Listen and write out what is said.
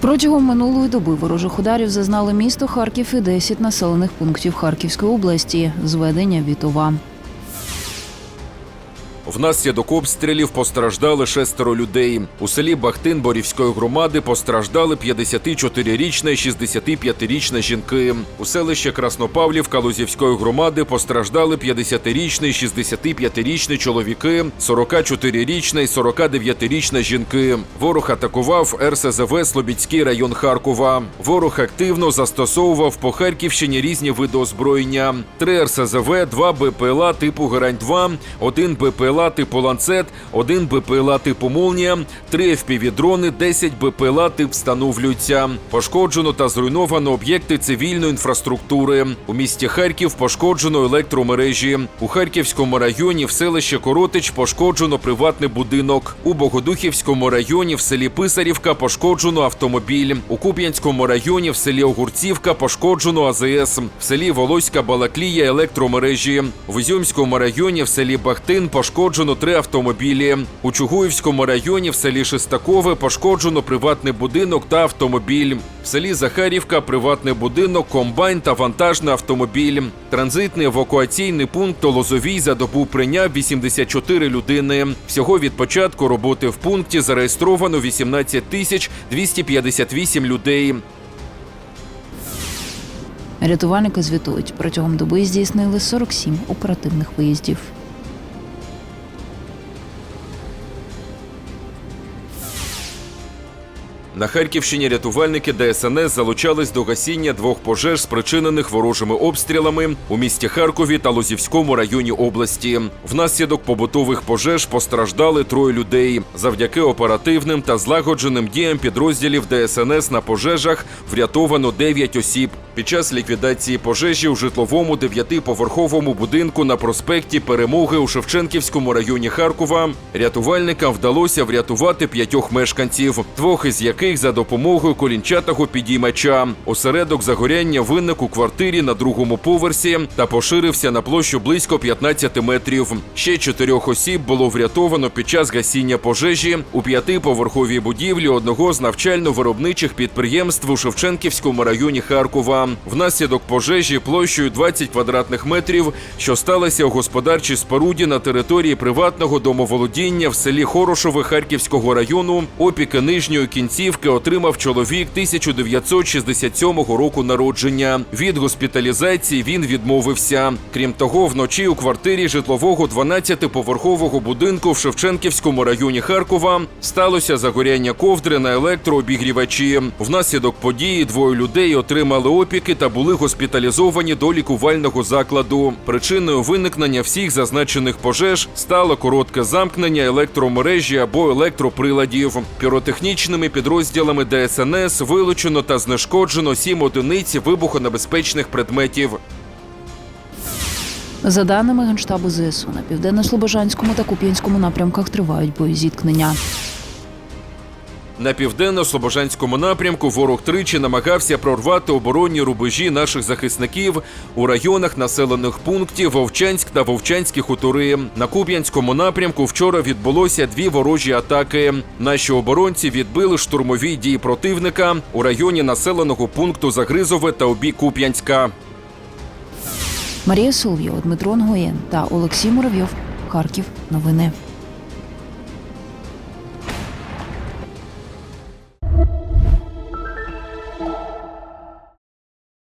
Протягом минулої доби ворожих ударів зазнали місто Харків і 10 населених пунктів Харківської області. Зведення Вітова. Внаслідок обстрілів постраждали шестеро людей. У селі Бахтин Борівської громади постраждали 54-річна і 65-річна жінки. У селищі Краснопавлівка Лузівської громади постраждали 50-річний і 65-річний чоловіки, 44-річна і 49-річна жінки. Ворог атакував РСЗВ Слобідський район Харкова. Ворог активно застосовував по Харківщині різні види озброєння: три РСЗВ, два БПЛА типу Герань-2, один БПЛА типу Ланцет, один БПЛА типу Молнія, три FPV-дрони, 10 БПЛА тип встановлюються. Пошкоджено та зруйновано об'єкти цивільної інфраструктури. У місті Харків пошкоджено електромережі. У Харківському районі в селищі Коротич пошкоджено приватний будинок. У Богодухівському районі в селі Писарівка пошкоджено автомобіль. У Куп'янському районі в селі Огурцівка пошкоджено АЗС. В селі Волоська Балаклія електромережі. В Ізюмському районі в селі Бахтин пошкоджено три автомобілі. У Чугуївському районі в селі Шестакове пошкоджено приватний будинок та автомобіль. В селі Захарівка приватний будинок, комбайн та вантажний автомобіль. Транзитний евакуаційний пункт у Лозовій за добу прийняв 84 людини. Всього від початку роботи в пункті зареєстровано 18 тисяч 258 людей. Рятувальники звітують, протягом доби здійснили 47 оперативних виїздів. На Харківщині рятувальники ДСНС залучались до гасіння двох пожеж, спричинених ворожими обстрілами у місті Харкові та Лозівському районі області. Внаслідок побутових пожеж постраждали троє людей. Завдяки оперативним та злагодженим діям підрозділів ДСНС на пожежах врятовано 9 осіб. Під час ліквідації пожежі у житловому дев'ятиповерховому будинку на проспекті Перемоги у Шевченківському районі Харкова рятувальникам вдалося врятувати п'ятьох мешканців, двох із яких за допомогою колінчатого підіймача. Осередок загоряння виник у квартирі на другому поверсі та поширився на площу близько 15 метрів. Ще чотирьох осіб було врятовано під час гасіння пожежі у п'ятиповерховій будівлі одного з навчально-виробничих підприємств у Шевченківському районі Харкова. Внаслідок пожежі площею 20 квадратних метрів, що сталося у господарчій споруді на території приватного домоволодіння в селі Хорошове Харківського району, опіки нижньої кінцівки отримав чоловік 1967 року народження. Від госпіталізації він відмовився. Крім того, вночі у квартирі житлового 12-поверхового будинку в Шевченківському районі Харкова сталося загоряння ковдри на електрообігрівачі. Внаслідок події двоє людей отримали опіки та були госпіталізовані до лікувального закладу. Причиною виникнення всіх зазначених пожеж стало коротке замкнення електромережі або електроприладів. Піротехнічними підрозділами ДСНС вилучено та знешкоджено сім одиниць вибухонебезпечних предметів. За даними Генштабу ЗСУ, на південно-слобожанському та Куп'янському напрямках тривають бої зіткнення. На південно-слобожанському напрямку ворог тричі намагався прорвати оборонні рубежі наших захисників у районах населених пунктів Вовчанськ та Вовчанські хутори. На Куп'янському напрямку вчора відбулося дві ворожі атаки. Наші оборонці відбили штурмові дії противника у районі населеного пункту Загризове та обій Куп'янська. Марія Соловйова, Дмитро Нгоєн та Олексій Муравйов. Харків. Новини.